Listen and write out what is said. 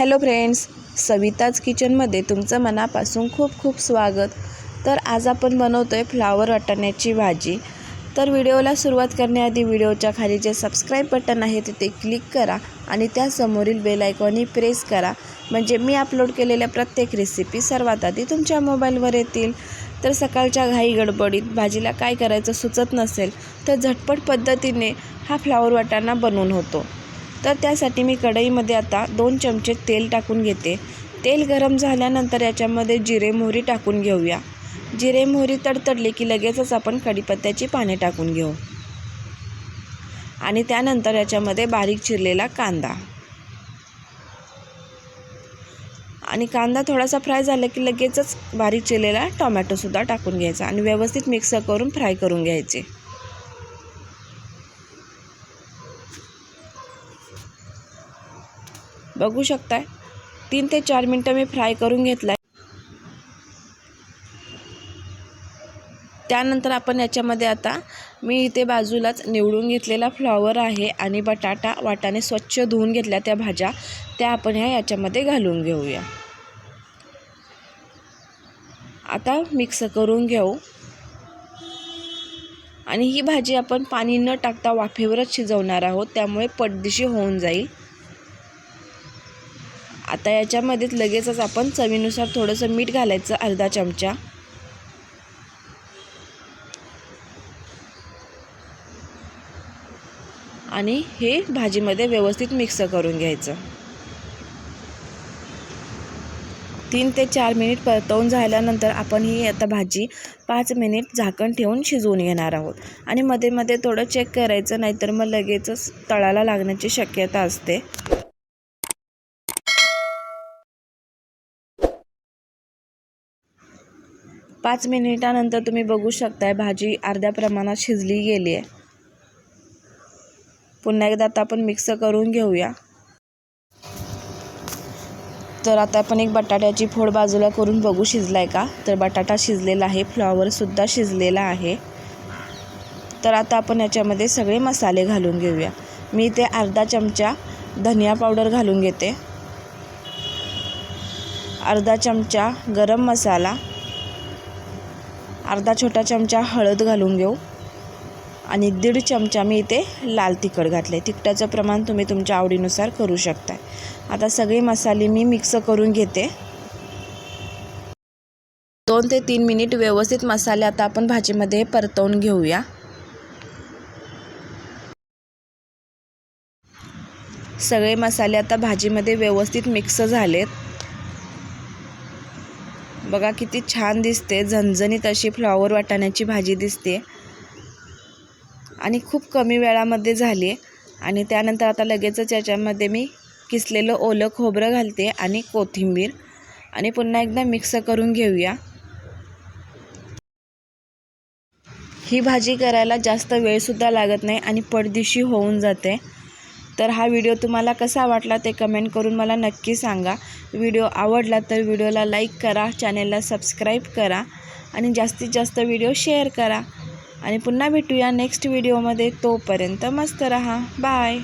Hello friends Savita's किचनमध्ये तुमचं मनापासून खूप खूप स्वागत. तर आज आपण बनवतो आहे फ्लावर वाटाण्याची भाजी. तर व्हिडिओला सुरुवात करण्याआधी व्हिडिओच्या खाली जे सबस्क्राईब बटन आहे तिथे क्लिक करा आणि त्यासमोरील बेल आयकॉनही प्रेस करा. म्हणजे मी अपलोड केलेल्या प्रत्येक रेसिपी सर्वात आधी तुमच्या मोबाईलवर येतील. तर सकाळच्या घाई गडबडीत भाजीला काय करायचं सुचत नसेल तर झटपट पद्धतीने हा फ्लावर वाटाणा बनवून होतो. तर त्यासाठी मी कढईमध्ये आता दोन चमचे तेल टाकून घेते. तेल गरम झाल्यानंतर याच्यामध्ये जिरे मोहरी टाकून घेऊया. जिरे मोहरी तडतडली की लगेचच आपण कढीपत्त्याची पाने टाकून घेऊ. आणि त्यानंतर याच्यामध्ये बारीक चिरलेला कांदा. आणि कांदा थोडासा फ्राय झाला की लगेचच बारीक चिरलेला टोमॅटोसुद्धा टाकून घ्यायचा आणि व्यवस्थित मिक्स करून फ्राय करून घ्यायचे. बघू शकताय. तीन ते चार मिनटं मी फ्राय करून घेतला आहे त्यानंतर आपण याच्यामध्ये आता मी इथे बाजूलाच निवडून घेतलेला फ्लॉवर आहे आणि बटाटा वाटाने स्वच्छ धुवून घेतल्या त्या भाज्या त्या आपण ह्या याच्यामध्ये घालून घेऊया. आता मिक्स करून घेऊ. आणि ही भाजी आपण पाणी न टाकता वाफेवरच शिजवणार आहोत त्यामुळे पटदिशी होऊन जाईल. आता याच्यामध्येच लगेचच आपण चवीनुसार थोडंसं मीठ घालायचं अर्धा चमचा. आणि हे भाजीमध्ये व्यवस्थित मिक्स करून घ्यायचं. तीन ते चार मिनिट परतवून झाल्यानंतर आपण ही आता भाजी पाच मिनिट झाकण ठेवून शिजवून घेणार आहोत. आणि मध्ये मध्ये थोडं चेक करायचं नाहीतर मग लगेचच तळाला लागण्याची शक्यता असते. पाच मिनिटानंतर तुम्ही बघू शकताय भाजी अर्ध्या प्रमाणात शिजली गेली आहे. पुन्हा एकदा आता आपण मिक्स करून घेऊया. तर आता आपण एक बटाट्याची फोड बाजूला करून बघू शिजलाय का? तर बटाटा शिजलेला आहे फ्लॉवरसुद्धा शिजलेला आहे. तर आता आपण याच्यामध्ये सगळे मसाले घालून घेऊया. मी इथे अर्धा चमचा धनिया पावडर घालून घेते. अर्धा चमचा गरम मसाला. अर्धा छोटा चमचा हळद घालून घेऊ. आणि दीड चमचा मी इथे लाल तिखट घातले तिखटाचं प्रमाण तुम्ही तुमच्या आवडीनुसार करू शकता आता सगळे मसाले मी मिक्स करून घेते. दोन ते तीन मिनिट व्यवस्थित मसाले आता आपण भाजीमध्ये परतवून घेऊया. सगळे मसाले आता भाजीमध्ये व्यवस्थित मिक्स झालेत. बघा किती छान दिसते झणझणीत अशी फ्लॉवर वाटाण्याची भाजी दिसते. आणि खूप कमी वेळामध्ये झाली. आहे आणि त्यानंतर आता लगेचच याच्यामध्ये मी किसलेलं ओलं खोबरं घालते आणि कोथिंबीर. आणि पुन्हा एकदा मिक्स करून घेऊया. ही भाजी करायला जास्त वेळसुद्धा लागत नाही आणि पडदिशी होऊन जाते. तर हा व्हिडिओ तुम्हाला कसा वाटला ते कमेंट करून मला नक्की सांगा. व्हिडिओ आवडला तर व्हिडिओला लाईक करा चॅनेलला सबस्क्राईब करा आणि जास्तीत जास्त व्हिडिओ शेअर करा. आणि पुन्हा भेटूया नेक्स्ट व्हिडिओमध्ये. तोपर्यंत मस्त रहा. बाय.